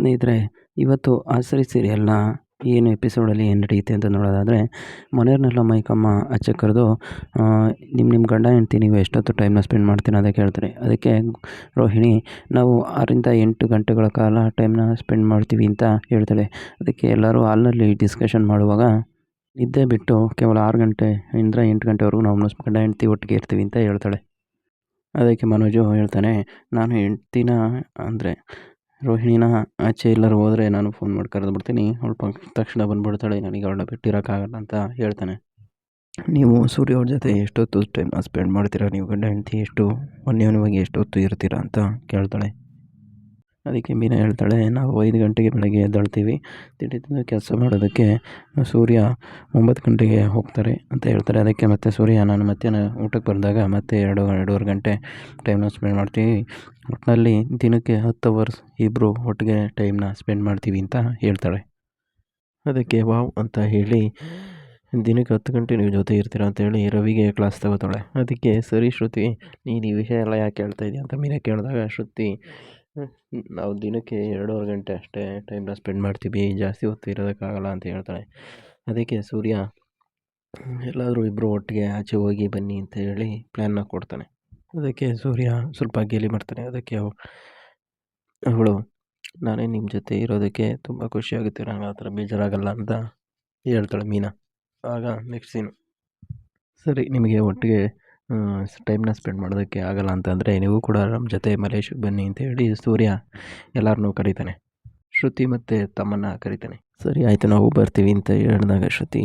ಸ್ನೇಹಿತರೆ, ಇವತ್ತು ಆಸರಿ ಸೀರಿಯಲ್ನ ಏನು ಎಪಿಸೋಡಲ್ಲಿ ಏನು ನಡೆಯುತ್ತೆ ಅಂತ ನೋಡೋದಾದರೆ, ಮನೆಯವ್ರನ್ನೆಲ್ಲ ಮೈಕಮ್ಮ ಆಚೆ ಕರೆದು ನಿಮ್ಮ ನಿಮ್ಮ ಗಂಡ ಹೆಂಡ್ತಿ, ನೀವು ಎಷ್ಟೊತ್ತು ಟೈಮ್ನ ಸ್ಪೆಂಡ್ ಮಾಡ್ತೀನಿ ಅಂತ ಕೇಳ್ತಾರೆ. ಅದಕ್ಕೆ ರೋಹಿಣಿ, ನಾವು ಆರಿಂದ ಎಂಟು ಗಂಟೆಗಳ ಕಾಲ ಟೈಮ್ನ ಸ್ಪೆಂಡ್ ಮಾಡ್ತೀವಿ ಅಂತ ಹೇಳ್ತಾಳೆ. ಅದಕ್ಕೆ ಎಲ್ಲರೂ ಹಾಲ್ನಲ್ಲಿ ಡಿಸ್ಕಷನ್ ಮಾಡುವಾಗ, ನಿದ್ದೆ ಬಿಟ್ಟು ಕೇವಲ ಆರು ಗಂಟೆಯಿಂದ ಎಂಟು ಗಂಟೆವರೆಗೂ ನಾವು ಗಂಡ ಹೆಂಡ್ತಿ ಒಟ್ಟಿಗೆ ಇರ್ತೀವಿ ಅಂತ ಹೇಳ್ತಾಳೆ. ಅದಕ್ಕೆ ಮನೋಜು ಹೇಳ್ತಾನೆ, ನಾನು ಹೆಂಡ್ತಿನ, ಅಂದರೆ ರೋಹಿಣಿನ ಆಚೆ ಎಲ್ಲರೂ ಹೋದರೆ ನಾನು ಫೋನ್ ಮಾಡಿ ಕರೆದುಬಿಡ್ತೀನಿ ಅವಳು ಪ ತಕ್ಷಣ ಬಂದುಬಿಡ್ತಾಳೆ. ನನಗೆ ಅವಳನ್ನ ಬಿಟ್ಟಿರೋಕ್ಕಾಗಲ್ಲ ಅಂತ ಹೇಳ್ತಾನೆ. ನೀವು ಸೂರ್ಯ ಅವ್ರ ಜೊತೆ ಎಷ್ಟೊತ್ತು ಟೈಮ್ ಸ್ಪೆಂಡ್ ಮಾಡ್ತೀರಾ? ನೀವು ಗಂಡ ಹೆಂಡತಿ ಎಷ್ಟು? ಅನ್ಯೋನ್ಯವಾಗಿ ಎಷ್ಟೊತ್ತು ಇರ್ತೀರಾ ಅಂತ ಕೇಳ್ತಾಳೆ. ಅದಕ್ಕೆ ಮೀನಾ ಹೇಳ್ತಾಳೆ, ನಾವು ಐದು ಗಂಟೆಗೆ ಬೆಳಗ್ಗೆ ಎದ್ದೇಳ್ತೀವಿ. ತಿಂಡಿ ತಿಂದು ಕೆಲಸ ಮಾಡೋದಕ್ಕೆ ಸೂರ್ಯ ಒಂಬತ್ತು ಗಂಟೆಗೆ ಹೋಗ್ತಾರೆ ಅಂತ ಹೇಳ್ತಾರೆ. ಅದಕ್ಕೆ ಮತ್ತೆ ಸೂರ್ಯ, ನಾನು ಮಧ್ಯಾಹ್ನ ಊಟಕ್ಕೆ ಬಂದಾಗ ಮತ್ತೆ ಎರಡು, ಎರಡೂವರೆ ಗಂಟೆ ಟೈಮ್ನ ಸ್ಪೆಂಡ್ ಮಾಡ್ತೀವಿ. ಒಟ್ಟಿನಲ್ಲಿ ದಿನಕ್ಕೆ ಹತ್ತು ಅವರ್ಸ್ ಇಬ್ಬರು ಒಟ್ಟಿಗೆ ಟೈಮ್ನ ಸ್ಪೆಂಡ್ ಮಾಡ್ತೀವಿ ಅಂತ ಹೇಳ್ತಾಳೆ. ಅದಕ್ಕೆ ವಾವ್ ಅಂತ ಹೇಳಿ, ದಿನಕ್ಕೆ ಹತ್ತು ಗಂಟೆ ನೀವು ಜೊತೆ ಇರ್ತೀರ ಅಂತೇಳಿ ರವಿಗೆ ಕ್ಲಾಸ್ ತಗೋತಾಳೆ. ಅದಕ್ಕೆ ಸರಿ ಶ್ರುತಿ, ನೀನು ಈ ವಿಷಯ ಎಲ್ಲ ಯಾಕೆ ಹೇಳ್ತಾ ಇದೆಯಾ ಅಂತ ಮೀನ ಕೇಳಿದಾಗ, ಶ್ರುತಿ ನಾವು ದಿನಕ್ಕೆ ಎರಡೂವರೆ ಗಂಟೆ ಅಷ್ಟೇ ಟೈಮ್ನ ಸ್ಪೆಂಡ್ ಮಾಡ್ತೀವಿ. ಜಾಸ್ತಿ ಹೊತ್ತು ಇರೋದಕ್ಕಾಗಲ್ಲ ಅಂತ ಹೇಳ್ತಾಳೆ. ಅದಕ್ಕೆ ಸೂರ್ಯ, ಎಲ್ಲಾದರೂ ಇಬ್ಬರು ಒಟ್ಟಿಗೆ ಆಚೆ ಹೋಗಿ ಬನ್ನಿ ಅಂತ ಹೇಳಿ ಪ್ಲ್ಯಾನ್ನ ಕೊಡ್ತಾನೆ. ಅದಕ್ಕೆ ಸೂರ್ಯ ಸ್ವಲ್ಪ ಗೇಲಿ ಮಾಡ್ತಾನೆ. ಅದಕ್ಕೆ ಅವಳು ನಾನೇ ನಿಮ್ಮ ಜೊತೆ ಇರೋದಕ್ಕೆ ತುಂಬ ಖುಷಿಯಾಗುತ್ತೆ ನಂಗೆ ಆ ಥರ ಬೇಜಾರಾಗಲ್ಲ ಅಂತ ಹೇಳ್ತಾಳೆ ಮೀನಾ. ಆಗ ನೆಕ್ಸ್ಟ್ ಸೀನು ಸರಿ, ನಿಮಗೆ ಒಟ್ಟಿಗೆ ಟೈಮ್ನ ಸ್ಪೆಂಡ್ ಮಾಡೋದಕ್ಕೆ ಆಗಲ್ಲ ಅಂತಂದರೆ ನೀವು ಕೂಡ ನಮ್ಮ ಜೊತೆ ಮಲೇಷ್ಯಾಗೆ ಬನ್ನಿ ಅಂತ ಹೇಳಿ ಸೂರ್ಯ ಎಲ್ಲರನ್ನೂ ಕರೀತಾನೆ. ಶ್ರುತಿ ಮತ್ತು ತಮ್ಮನ್ನ ಕರೀತಾನೆ. ಸರಿ, ಆಯಿತು, ನಾವು ಬರ್ತೀವಿ ಅಂತ ಹೇಳಿದಾಗ ಶ್ರುತಿ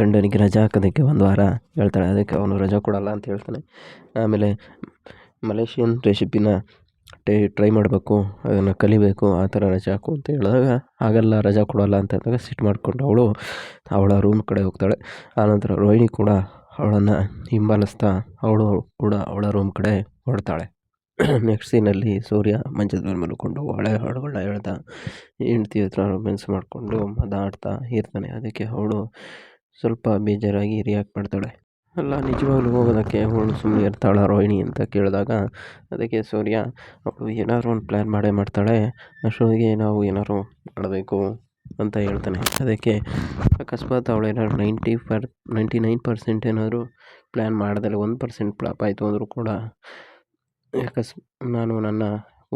ಗಂಡನಿಗೆ ರಜಾ ಹಾಕೋದಕ್ಕೆ ಒಂದು ವಾರ ಹೇಳ್ತಾಳೆ. ಅದಕ್ಕೆ ಅವನು ರಜಾ ಕೊಡಲ್ಲ ಅಂತ ಹೇಳ್ತಾನೆ. ಆಮೇಲೆ ಮಲೇಷಿಯನ್ ರೆಸಿಪಿನ ಟೈ ಟ್ರೈ ಮಾಡಬೇಕು, ಅದನ್ನು ಕಲಿಬೇಕು, ಆ ಥರ ರಜಾ ಹಾಕು ಅಂತ ಹೇಳಿದಾಗ ಆಗಲ್ಲ ರಜಾ ಕೊಡೋಲ್ಲ ಅಂತ ಅಂದಾಗ ಸಿಟ್ಟು ಮಾಡಿಕೊಂಡು ಅವಳು, ಅವಳ ರೂಮ್ ಕಡೆ ಹೋಗ್ತಾಳೆ. ಆನಂತರ ರೋಹಿಣಿ ಕೂಡ ಅವಳನ್ನು ಹಿಂಬಾಲಿಸ್ತಾ ಅವಳು ಕೂಡ ಅವಳ ರೂಮ್ ಕಡೆ ಹೊರಡ್ತಾಳೆ. ನೆಕ್ಸ್ಟ್ ಸೀನಲ್ಲಿ ಸೂರ್ಯ ಮಂಚದ ಮೇಲೆ ಮಲ್ಕೊಂಡು ಹಳೆ ಹಾಡುಗಳನ್ನ ಹೇಳ್ತಾ, ಹೆಂಡ್ತಿ ಹತ್ರ ರೊಮ್ಯಾನ್ಸ್ ಮಾಡಿಕೊಂಡು ಮಾತಾಡ್ತಾ ಇರ್ತಾನೆ. ಅದಕ್ಕೆ ಅವಳು ಸ್ವಲ್ಪ ಬೇಜಾರಾಗಿ ರಿಯಾಕ್ಟ್ ಮಾಡ್ತಾಳೆ. ಅಲ್ಲ, ನಿಜವಾಗ್ಲೂ ಹೋಗೋದಕ್ಕೆ ಅವಳು ಸುಮ್ಮನೆ ಇರ್ತಾಳ ರೋಹಿಣಿ ಅಂತ ಕೇಳಿದಾಗ, ಅದಕ್ಕೆ ಸೂರ್ಯ, ಅವಳು ಏನಾದ್ರು ಒಂದು ಪ್ಲ್ಯಾನ್ ಮಾಡೇ ಮಾಡ್ತಾಳೆ. ಅಷ್ಟೊತ್ತಿಗೆ ನಾವು ಏನಾದ್ರು ಮಾಡಬೇಕು. ಅಂತ ಹೇಳ್ತಾನೆ. ಅದಕ್ಕೆ ಅಕಸ್ಮಾತ್ ಅವಳು ಏನಾದ್ರು ninety per ninety nine percent ಏನಾದರೂ ಪ್ಲ್ಯಾನ್ ಮಾಡ್ದಲೆ ಒಂದು ಪರ್ಸೆಂಟ್ ಫ್ಲಾಪ್ ಆಯಿತು ಅಂದರೂ ಕೂಡ ಅಕಸ್, ನಾನು ನನ್ನ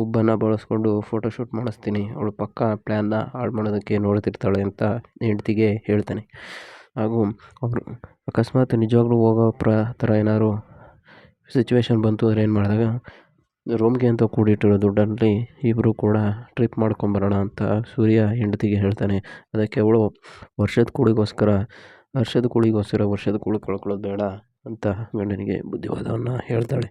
ಉಬ್ಬನ್ನು ಬಳಸ್ಕೊಂಡು ಫೋಟೋಶೂಟ್ ಮಾಡಿಸ್ತೀನಿ. ಅವಳು ಪಕ್ಕ ಪ್ಲ್ಯಾನ್ನ ಹಾಳು ಮಾಡೋದಕ್ಕೆ ನೋಡ್ತಿರ್ತಾಳೆ ಅಂತ ಹೆಂಡ್ತಿಗೆ ಹೇಳ್ತಾನೆ. ಹಾಗೂ ಅವರು ಅಕಸ್ಮಾತ್ ನಿಜವಾಗ್ಲೂ ಹೋಗೋ ಪ್ರ, ಥರ ಏನಾದ್ರು ಸಿಚುವೇಶನ್ ಬಂತು ಅಂದರೆ ಏನು ಮಾಡಿದಾಗ ರೂಮ್ಗೆ ಅಂತ ಕೂಡಿಟ್ಟಿರೋ ದುಡ್ಡಲ್ಲಿ ಇಬ್ಬರು ಕೂಡ ಟ್ರಿಪ್ ಮಾಡ್ಕೊಂಬರೋಣ ಅಂತ ಸೂರ್ಯ ಹೆಂಡತಿಗೆ ಹೇಳ್ತಾನೆ. ಅದಕ್ಕೆ ಅವಳು, ವರ್ಷದ ಕೂಳಿಗೋಸ್ಕರ ವರ್ಷದ ಕೂಳಿಗೋಸ್ಕರ ವರ್ಷದ ಕೂಳಿ ಕಳ್ಕೊಳ್ಳೋದು ಬೇಡ ಅಂತ ಗಂಡನಿಗೆ ಬುದ್ಧಿವಾದವನ್ನು ಹೇಳ್ತಾಳೆ.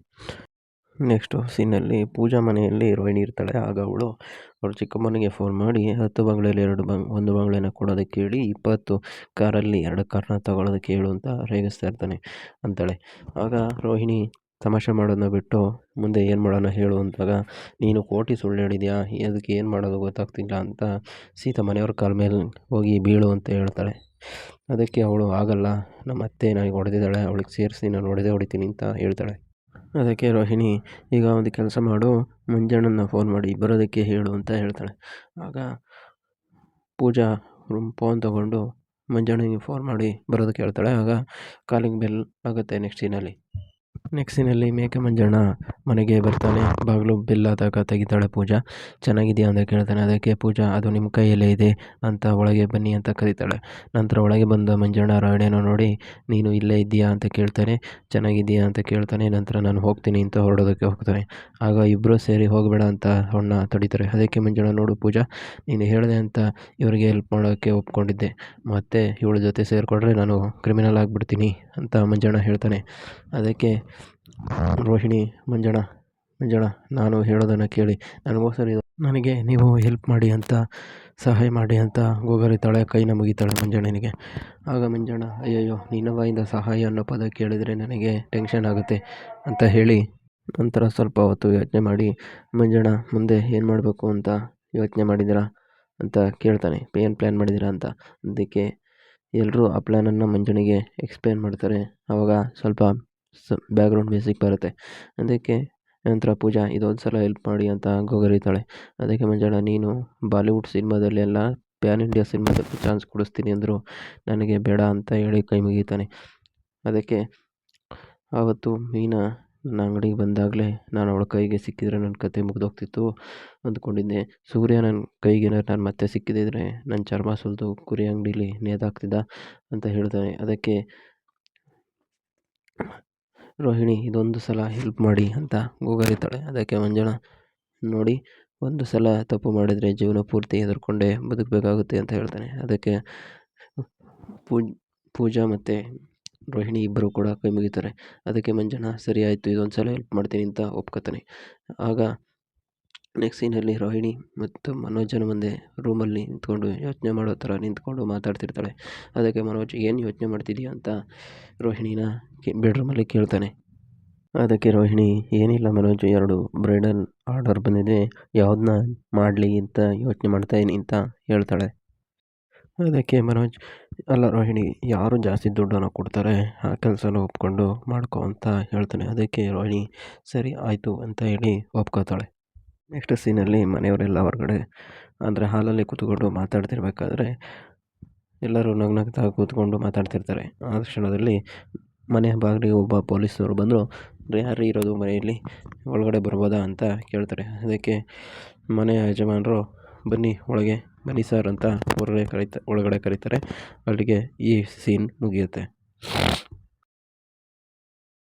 ನೆಕ್ಸ್ಟು ಸೀನಲ್ಲಿ ಪೂಜಾ ಮನೆಯಲ್ಲಿ ರೋಹಿಣಿ ಇರ್ತಾಳೆ. ಆಗ ಅವಳು ಅವ್ರ ಚಿಕ್ಕಮ್ಮನಿಗೆ ಫೋನ್ ಮಾಡಿ, ಹತ್ತು ಬಂಗ್ಲೆಯಲ್ಲಿ ಎರಡು ಬಂಗ್, ಒಂದು ಬಂಗ್ಲೆನ ಕೊಡೋದಕ್ಕೆ ಹೇಳಿ ಇಪ್ಪತ್ತು ಕಾರಲ್ಲಿ ಎರಡು ಕಾರನ್ನ ತಗೊಳ್ಳೋದಕ್ಕೆ ಹೇಳು ಅಂತ ರೇಗಿಸ್ತಾ ಇರ್ತಾನೆ ಅಂತಾಳೆ. ಆಗ ರೋಹಿಣಿ ತಮಾಷೆ ಮಾಡೋದನ್ನ ಬಿಟ್ಟು ಮುಂದೆ ಏನು ಮಾಡೋಣ ಹೇಳು ಅಂದಾಗ, ನೀನು ಕೋಟಿ ಸುಳ್ಳು ಹೇಳಿದ್ಯಾ? ಅದಕ್ಕೆ ಏನು ಮಾಡೋದು ಗೊತ್ತಾಗ್ತಿಲ್ಲ ಅಂತ ಸೀತಾ ಮನೆಯವ್ರ ಕಾಲ ಮೇಲೆ ಹೋಗಿ ಬೀಳು ಅಂತ ಹೇಳ್ತಾಳೆ. ಅದಕ್ಕೆ ಅವಳು ಆಗಲ್ಲ, ನಮ್ಮ ಅತ್ತೆ ನನಗೆ ಹೊಡೆದಿದ್ದಾಳೆ, ಅವಳಿಗೆ ಸೇರಿಸಿ ನಾನು ಹೊಡೆದೇ ಹೊಡಿತೀನಿ ಅಂತ ಹೇಳ್ತಾಳೆ. ಅದಕ್ಕೆ ರೋಹಿಣಿ, ಈಗ ಒಂದು ಕೆಲಸ ಮಾಡು ಮಂಜಣ್ಣನ ಫೋನ್ ಮಾಡಿ, ಬರೋದಕ್ಕೆ ಹೇಳು ಅಂತ ಹೇಳ್ತಾಳೆ. ಆಗ ಪೂಜಾ ಫೋನ್ ತಗೊಂಡು ಮುಂಜಾನೆ ಫೋನ್ ಮಾಡಿ ಬರೋದಕ್ಕೆ ಹೇಳ್ತಾಳೆ. ಆಗ ಕಾಲಿಂಗ್ ಬೆಲ್ ಆಗುತ್ತೆ ನೆಕ್ಸ್ಟ್ ಸೀನಲ್ಲಿ ನೆಕ್ಸ್ಟ್ ಸೀನಲ್ಲಿ ಮೇಕೆ ಮಂಜಣ್ಣ ಮನೆಗೆ ಬರ್ತಾನೆ. ಬಾಗಿಲು ಬಿಲ್ಲಾದಾಗ ತೆಗಿತಾಳೆ ಪೂಜಾ. ಚೆನ್ನಾಗಿದೆಯಾ ಅಂತ ಕೇಳ್ತಾನೆ. ಅದಕ್ಕೆ, ಪೂಜಾ, ಅದು ನಿಮ್ಮ ಕೈಯಲ್ಲೇ ಇದೆ ಅಂತ ಒಳಗೆ ಬನ್ನಿ ಅಂತ ಕರೀತಾಳೆ. ನಂತರ ಒಳಗೆ ಬಂದ ಮಂಜಣ್ಣ ರಾಯಣ್ಣನ ನೋಡಿ, ನೀನು ಇಲ್ಲೇ ಇದ್ದೀಯಾ ಅಂತ ಕೇಳ್ತಾನೆ. ಚೆನ್ನಾಗಿದೆಯಾ ಅಂತ ಕೇಳ್ತಾನೆ. ನಂತರ ನಾನು ಹೋಗ್ತೀನಿ ಅಂತ ಹೊರಡೋದಕ್ಕೆ ಹೋಗ್ತಾನೆ. ಆಗ ಇಬ್ಬರೂ ಸೇರಿ ಹೋಗಬೇಡ ಅಂತ ಅವನ್ನ ತಡೀತಾರೆ. ಅದಕ್ಕೆ ಮಂಜಣ್ಣ, ನೋಡು ಪೂಜಾ, ನೀನು ಹೇಳಿದೆ ಅಂತ ಇವರಿಗೆ ಹೆಲ್ಪ್ ಮಾಡೋಕ್ಕೆ ಒಪ್ಕೊಂಡಿದ್ದೆ. ಮತ್ತು ಇವಳ ಜೊತೆ ಸೇರಿಕೊಂಡ್ರೆ ನಾನು ಕ್ರಿಮಿನಲ್ ಆಗಿಬಿಡ್ತೀನಿ ಅಂತ ಮಂಜಣ್ಣ ಹೇಳ್ತಾನೆ. ಅದಕ್ಕೆ ರೋಹಿಣಿ ಮಂಜಣ ಮಂಜಣ ನಾನು ಹೇಳೋದನ್ನು ಕೇಳಿ. ನನಗೋಸ್ಕರ ನನಗೆ ನೀವು ಹೆಲ್ಪ್ ಮಾಡಿ ಅಂತ, ಸಹಾಯ ಮಾಡಿ ಅಂತ ಗೋಗರಿತಾಳೆ, ಕೈನ ಮುಗಿತಾಳೆ ಮಂಜಣ್ಣನಿಗೆ. ಆಗ ಮಂಜಣ್ಣ, ಅಯ್ಯಯ್ಯೋ, ನಿನ್ನ ಬಾಯಿಂದ ಸಹಾಯ ಅನ್ನೋ ಪದ ಕೇಳಿದರೆ ನನಗೆ ಟೆನ್ಷನ್ ಆಗುತ್ತೆ ಅಂತ ಹೇಳಿ ನಂತರ ಸ್ವಲ್ಪ ಹೊತ್ತು ಯೋಚನೆ ಮಾಡಿ, ಮಂಜಣ್ಣ, ಮುಂದೆ ಏನು ಮಾಡಬೇಕು ಅಂತ ಯೋಚನೆ ಮಾಡಿದ್ದೀರಾ ಅಂತ ಕೇಳ್ತಾನೆ. ಏನು ಪ್ಲ್ಯಾನ್ ಮಾಡಿದ್ದೀರಾ ಅಂತ? ಅದಕ್ಕೆ ಎಲ್ಲರೂ ಆ ಪ್ಲ್ಯಾನನ್ನು ಮಂಜಣ್ಣಿಗೆ ಎಕ್ಸ್ಪ್ಲೇನ್ ಮಾಡ್ತಾರೆ. ಆವಾಗ ಸ್ವಲ್ಪ ಸ ಬ್ಯಾಕ್ಗ್ರೌಂಡ್ ಮ್ಯೂಸಿಕ್ ಬರುತ್ತೆ. ಅದಕ್ಕೆ ನಂತರ ಪೂಜಾ ಇದೊಂದು ಸಲ ಹೆಲ್ಪ್ ಮಾಡಿ ಅಂತ ಗೋಗರಿತಾಳೆ. ಅದಕ್ಕೆ ಮಂಜಣ್ಣ, ನೀನು ಬಾಲಿವುಡ್ ಸಿನಿಮಾದಲ್ಲೆಲ್ಲ ಪ್ಯಾನ್ ಇಂಡಿಯಾ ಸಿನಿಮಾದಲ್ಲಿ ಚಾನ್ಸ್ ಕೊಡಿಸ್ತೀನಿ ಅಂದರು ನನಗೆ ಬೇಡ ಅಂತ ಹೇಳಿ ಕೈ ಮುಗಿತಾನೆ. ಅದಕ್ಕೆ ಆವತ್ತು ಮೀನಾ ನನ್ನ ಅಂಗಡಿಗೆ ಬಂದಾಗಲೇ ನಾನು ಅವಳ ಕೈಗೆ ಸಿಕ್ಕಿದರೆ ನನ್ನ ಕತೆ ಮುಗಿದೋಗ್ತಿತ್ತು ಅಂದ್ಕೊಂಡಿದ್ದೆ. ಸೂರ್ಯ ನನ್ನ ಕೈಗೆ ನಾನು ಮತ್ತೆ ಸಿಕ್ಕಿದಿದ್ರೆ ನನ್ನ ಚರ್ಮ ಸುಲಿದು ಕುರಿ ಅಂಗಡೀಲಿ ನೇತಾಕ್ತಿದ್ದ ಅಂತ ಹೇಳ್ತಾನೆ. ಅದಕ್ಕೆ ರೋಹಿಣಿ, ಇದೊಂದು ಸಲ ಹೆಲ್ಪ್ ಮಾಡಿ ಅಂತ ಗೋಗರಿತಾಳೆ. ಅದಕ್ಕೆ ಮಂಜಣ್ಣ ನೋಡಿ, ಒಂದು ಸಲ ತಪ್ಪು ಮಾಡಿದರೆ ಜೀವನ ಪೂರ್ತಿ ಹೆದರ್ಕೊಂಡೇ ಬದುಕಬೇಕಾಗುತ್ತೆ ಅಂತ ಹೇಳ್ತಾನೆ. ಅದಕ್ಕೆ ಪೂಜ್ ಪೂಜಾ ಮತ್ತು ರೋಹಿಣಿ ಇಬ್ಬರು ಕೂಡ ಕೈ ಮುಗಿತಾರೆ. ಅದಕ್ಕೆ ಮಂಜಣ್ಣ ಸರಿ ಆಯಿತು ಇದೊಂದು ಸಲ ಹೆಲ್ಪ್ ಮಾಡ್ತೀನಿ ಅಂತ ಒಪ್ಕೋತಾನೆ. ಆಗ ನೆಕ್ಸ್ಟ್ ಸೀನಲ್ಲಿ ರೋಹಿಣಿ ಮತ್ತು ಮನೋಜನ ಮುಂದೆ ರೂಮಲ್ಲಿ ನಿಂತ್ಕೊಂಡು ಯೋಚನೆ ಮಾಡೋ ಥರ ನಿಂತ್ಕೊಂಡು ಮಾತಾಡ್ತಿರ್ತಾಳೆ. ಅದಕ್ಕೆ ಮನೋಜ್, ಏನು ಯೋಚನೆ ಮಾಡ್ತಿದ್ದೀಯ ಅಂತ ರೋಹಿಣಿನ ಬೆಡ್ರೂಮಲ್ಲಿ ಕೇಳ್ತಾನೆ. ಅದಕ್ಕೆ ರೋಹಿಣಿ, ಏನಿಲ್ಲ ಮನೋಜ್, ಎರಡು ಬ್ರೈಡಲ್ ಆರ್ಡರ್ ಬಂದಿದೆ. ಯಾವ್ದನ್ನ ಮಾಡಲಿ ಅಂತ ಯೋಚನೆ ಮಾಡ್ತಾಯಿನಿ ಅಂತ ಹೇಳ್ತಾಳೆ. ಅದಕ್ಕೆ ಮನೋಜ್, ಅಲ್ಲ ರೋಹಿಣಿ, ಯಾರು ಜಾಸ್ತಿ ದುಡ್ಡನ್ನು ಕೊಡ್ತಾರೆ, ಆ ಕೆಲಸನ ಒಪ್ಕೊಂಡು ಮಾಡ್ಕೊ ಅಂತ ಹೇಳ್ತಾನೆ. ಅದಕ್ಕೆ ರೋಹಿಣಿ, ಸರಿ, ಆಯಿತು ಅಂತ ಹೇಳಿ ಒಪ್ಕೋತಾಳೆ. ನೆಕ್ಸ್ಟ್ ಸೀನಲ್ಲಿ ಮನೆಯವರೆಲ್ಲ ಹೊರಗಡೆ ಅಂದರೆ ಹಾಲಲ್ಲಿ ಕೂತ್ಕೊಂಡು ಮಾತಾಡ್ತಿರ್ಬೇಕಾದ್ರೆ ಎಲ್ಲರೂ ನಗ್ನಗ್ತಾ ಕೂತ್ಕೊಂಡು ಮಾತಾಡ್ತಿರ್ತಾರೆ. ಆ ಕ್ಷಣದಲ್ಲಿ ಮನೆ ಬಾಗಿಲಿಗೆ ಒಬ್ಬ ಪೊಲೀಸರು ಬಂದರು ಯಾರು ಇರೋದು ಮನೆಯಲ್ಲಿ? ಒಳಗಡೆ ಬರ್ಬೋದಾ? ಅಂತ ಕೇಳ್ತಾರೆ. ಅದಕ್ಕೆ ಮನೆಯ ಯಜಮಾನರು, ಬನ್ನಿ ಒಳಗೆ, ಬನ್ನಿ ಸರ್ ಅಂತ ಹೊರಗಡೆ ಕರೀತ, ಒಳಗಡೆ ಕರೀತಾರೆ. ಅಲ್ಲಿಗೆ ಈ ಸೀನ್ ಮುಗಿಯುತ್ತೆ.